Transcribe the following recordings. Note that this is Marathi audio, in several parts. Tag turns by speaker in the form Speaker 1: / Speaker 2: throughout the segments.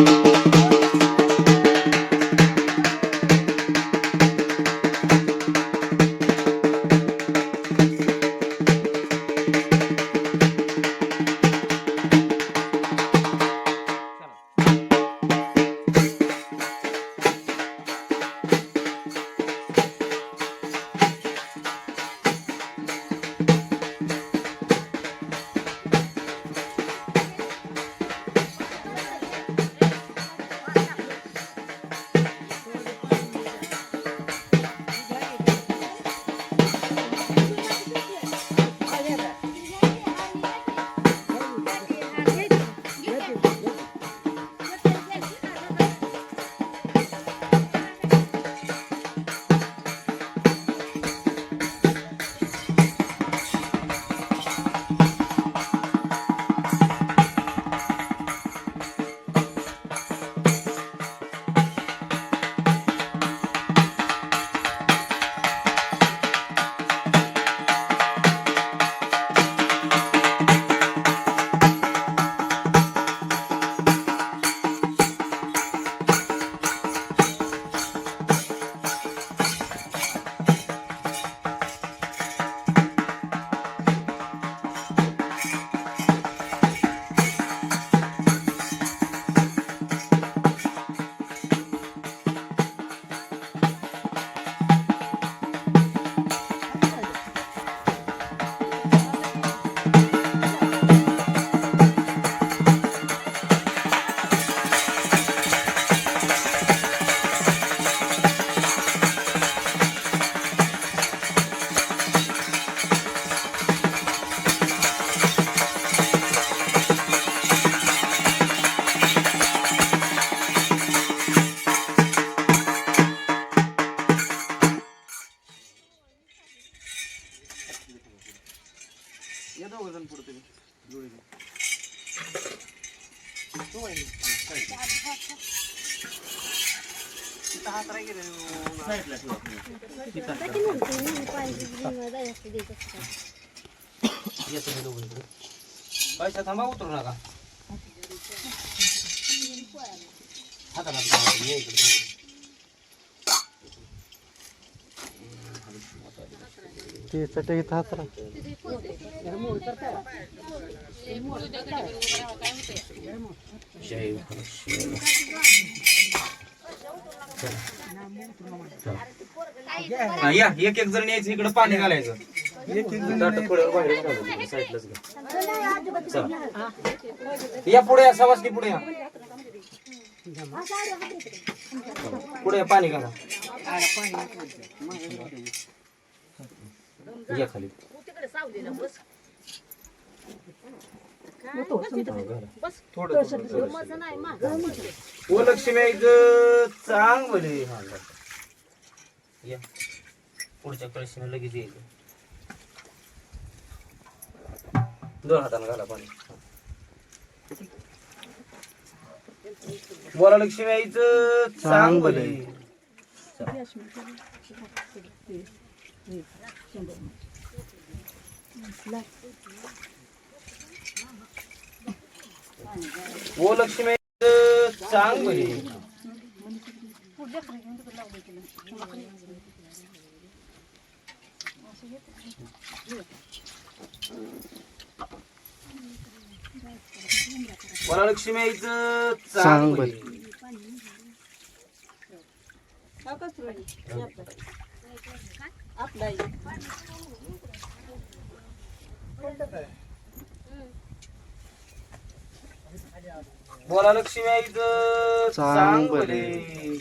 Speaker 1: या पैसा थांबा उतरू नका हाताला. या इकडे.
Speaker 2: ते.
Speaker 1: जय या एक एक जण यायचं इकडे पाणी घालायचं बाहेर घालू तुम्ही, साईडलाच घ्या. या पुढे या सवासकी पुढे या. पुढे या, पाणी घाला या खाली. थोडं ओ लक्ष्मी एक चांग भले हा. या. पुढच्या कळशीने लगेच यायचं दोन हाताने घाला पाणी. बोला लक्ष्मी आईचं चांग भले ओ लक्ष्मी आईचं चांग बोला लक्ष्मी आईचं चांग
Speaker 2: चांग
Speaker 1: भले बोला लक्ष्मी आईचं
Speaker 2: चांग
Speaker 1: चांग
Speaker 2: भले.
Speaker 1: भले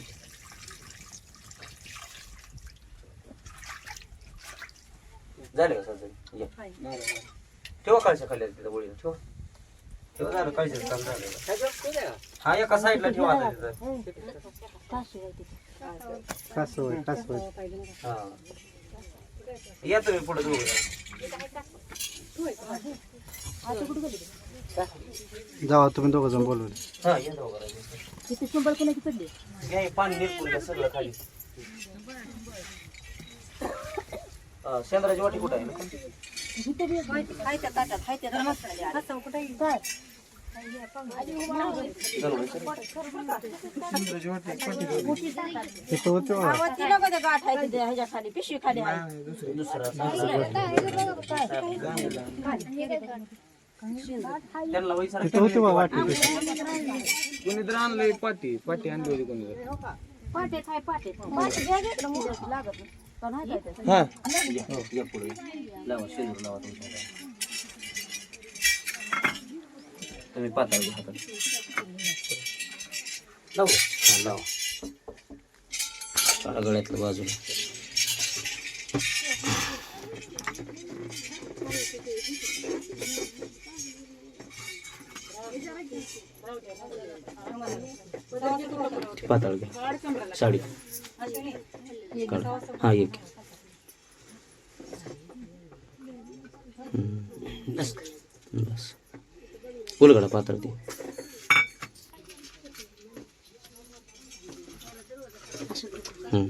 Speaker 1: झाले का सर या. ठेवा काळच्या खाली तिथं बोळी ठेवा. ठेवा झालं? काळचं काम झालं. हा एका साईडला ठेवा आता तिथं.
Speaker 2: कासव कासव
Speaker 1: हा. या तुम्ही पुढे दोघं.
Speaker 2: जावा तुम्ही दोघं जण बोलवले
Speaker 1: हा या दोघं घ्या हे पाणी निरपून घ्या सगळं खाली. हा, शेंद्राची वाटी कुठं आहे?
Speaker 3: साहेब पिशवी खाली
Speaker 2: होते
Speaker 1: कोणीतरी आणलंय पाटी पाटी आणली होती कोणीतरी
Speaker 3: पाटे काय पाटे पाटे घ्या घे लागत नाही
Speaker 4: पुढे. लावा शेजूर लावा तुमच्या. तुम्ही पाताळ घ्या हातात लावू. हा लावा. गळ्यातलं बाजूला. पाताळ घ्या. साडी. हा एक बस. बस.
Speaker 1: உழுகலை பாத்திரத்தையும் ம்.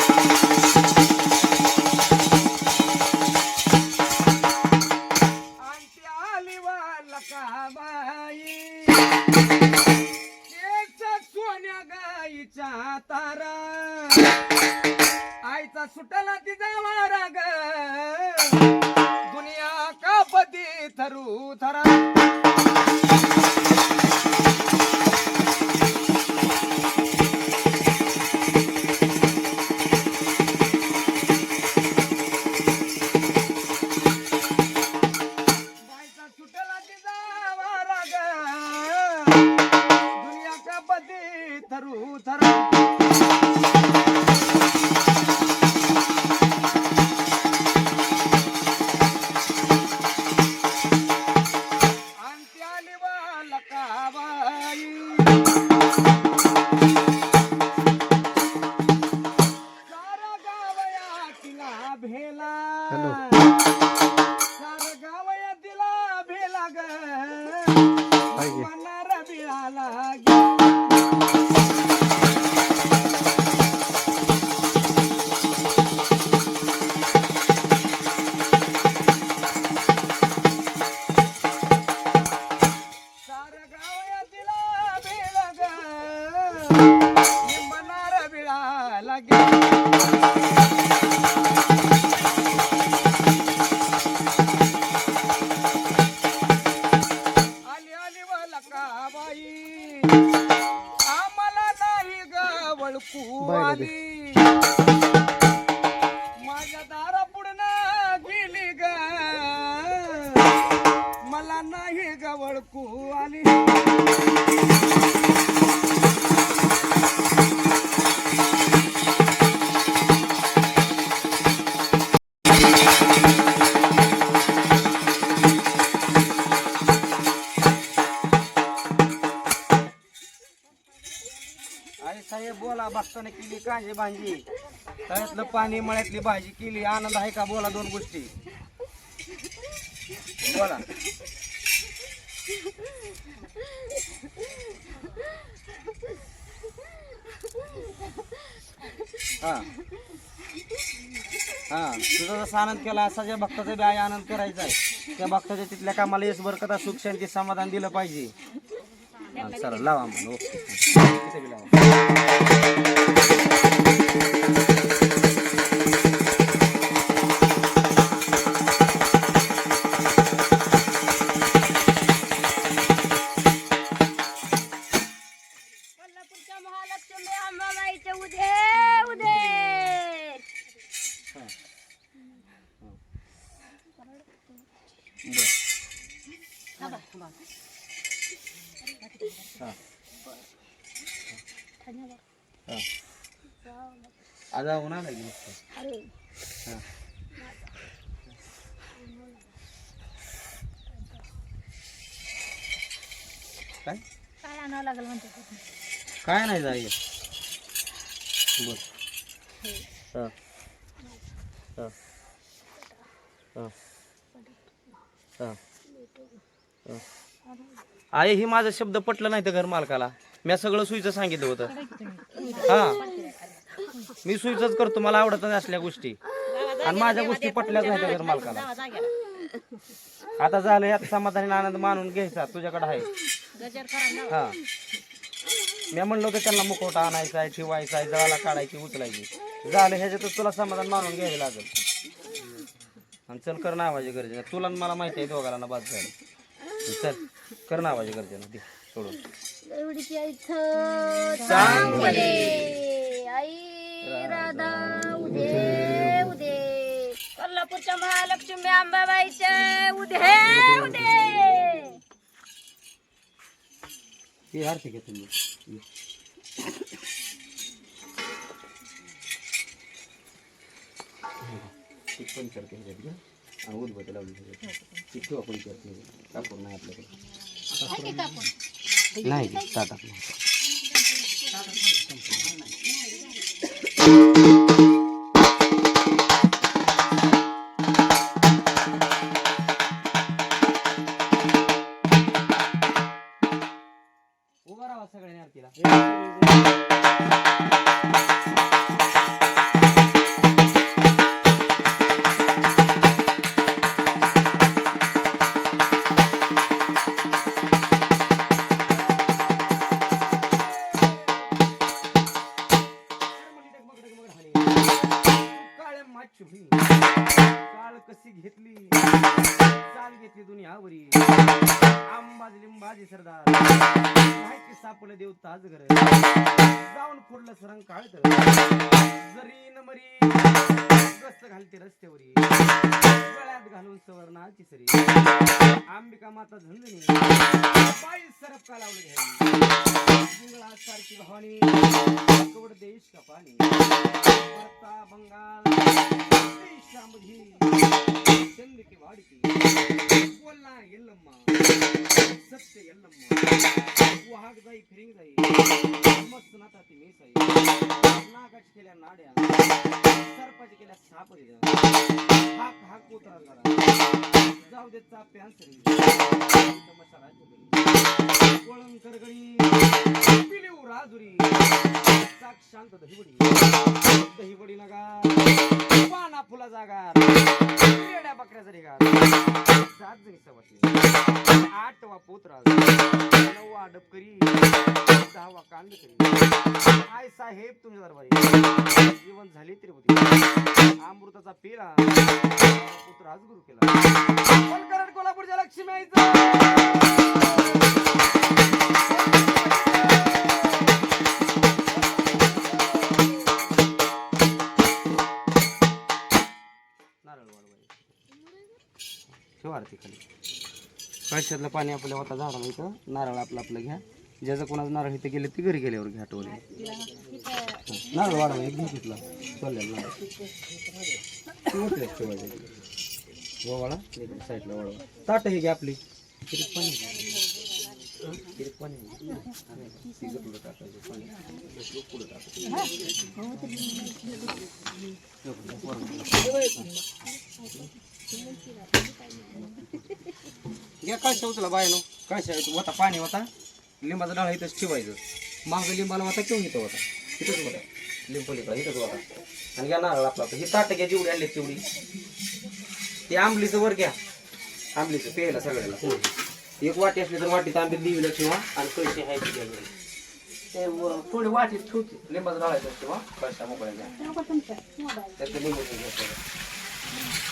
Speaker 1: লাগে बघताना भांजी तळ्यातलं पाणी मळ्यातली भाजी केली. आनंद आहे का? बोला दोन गोष्टी. बोला. हा. हा. तुझा जसा आनंद केला असा ज्या भक्ताचा बी आहे आनंद करायचा आहे. त्या भक्ताच्या तिथल्या कामाला यश बरकता सुख शांती समाधान दिलं पाहिजे. हा, चला लावा मग. ओके.
Speaker 3: महालक्ष्मी अंबाबाईचे उदे उदे
Speaker 1: आज होणार नाही मस्त
Speaker 3: अरे
Speaker 1: हा. काय?
Speaker 3: काय आणावं लागेल म्हणते?
Speaker 1: काय नाही जाय बर. हां. हां. हां. हां. हा. आहे ही माझा शब्द पटलं नाही तर घर मालकाला. मी सगळं सुईचं सांगितलं होतं. हा. मी सुईच करतो. मला आवडत नाही असल्या गोष्टी. आणि माझ्या गोष्टी पटल्याच नाही त्या घर मालकाला. आता झालं यात समाधानी आनंद मानून घ्यायचा. तुझ्याकडे आहे. हा. मी म्हणलं होतं त्यांना मुखवटा आणायचा आहे ठेवायचा आहे जळाला काढायची उचलायची. झालं ह्याच्यातच तुला समाधान मानून घ्यावे लागेल. आणि चल कर नावाची गरजे तुला आणि मला माहिती आहे दोघाला ना बाद झालं. चल कर नावाची गरजे दे सोडून.
Speaker 3: एवढीची इथं चांगले. आई राधा उदे उदे. कोल्हापूरच्या महालक्ष्मी अंबाबाईचे उदे उदे.
Speaker 1: ते आरती घे तुम्ही. पण करते ह्याच्यात घ्या आणि उदबत्ती लावली ह्याच्यात ती किंवा करत नाही. कापूर नाही आपल्याकडे. नाही घे, टाटा arkeela. राजे सरदार. माहिती सापडलं देव ताज घर. जाऊन फोडलं सरंग काळ जरी नमरी गस्त घालते रस्त्यावरी. गळ्यात घालून सवर्णाची सरी. अंबिका माता झंझणी. बाई सरप का लावलं घ्यावी सारखी भवानी. कवड देश का पाणी? भारता बंगाल. देशामध्ये चंद्रकी वाडकी बोलणार येल्लम्मा सत्य एल्लम्मा वाहक जाई फिरिंग जाई. मस्त नाता ती मेसाई नागाची केल्या नाड्या. सरपाची केल्या सापरी. हाक हाक उतरा जरा जाऊ दे चाप्यान सरी मसाला वळण करगडी पिलीव राजुरी पाना फुला बकऱ्याचा सात जणी आठवा नववा डबकरी दहावा कांद आय साहेब तुमच्या दरबारी जीवन झाले तिरुपती अमृताचा पेला पुत्र आज गुरु केला कोल्हापूरच्या लक्ष्मी नारळ आरती खाली. कळशातलं पाणी आपल्या होता झाडाला इथं. नारळ आपलं आपलं घ्या. ज्याचं कोणाचं नारळ इथं गेले ते घरी गेल्यावर घ्या टोले नारळ वाढवा एक घे तिथला. चालल्या नारळ. ठेवायचं. साईडला वाढवा ताट हे घ्या आपली. पाणी
Speaker 5: किती पाणी आहे?
Speaker 1: तिघं टाकायचं पाणी पुढं टाकायचं घ्या काय उचला बायनो काय होता पाणी होता. लिंबाचा डाळ इथंच ठेवायचं. मागं लिंबाला होता किंवा इथं होता? इथंच होता. लिंबोलीकडे इथंच होता. आणि घ्या नारळ आपला ही ताट घ्या जेवढी आणली तेवढी. ते आंबलीचं वर घ्या. आंबलीचं प्यायला सगळ्याला. एक वाटी असली तर वाटीत आंबी देवीला किंवा आणि कळशी आहे ती घ्या. घरी. ते व- थोडी वाटीत ठेवते. लिंबाचं डाळायचं किंवा कळशा मोकळ्या घ्या.
Speaker 4: मोबाईल
Speaker 5: त्यातलं लिंबू घ्या.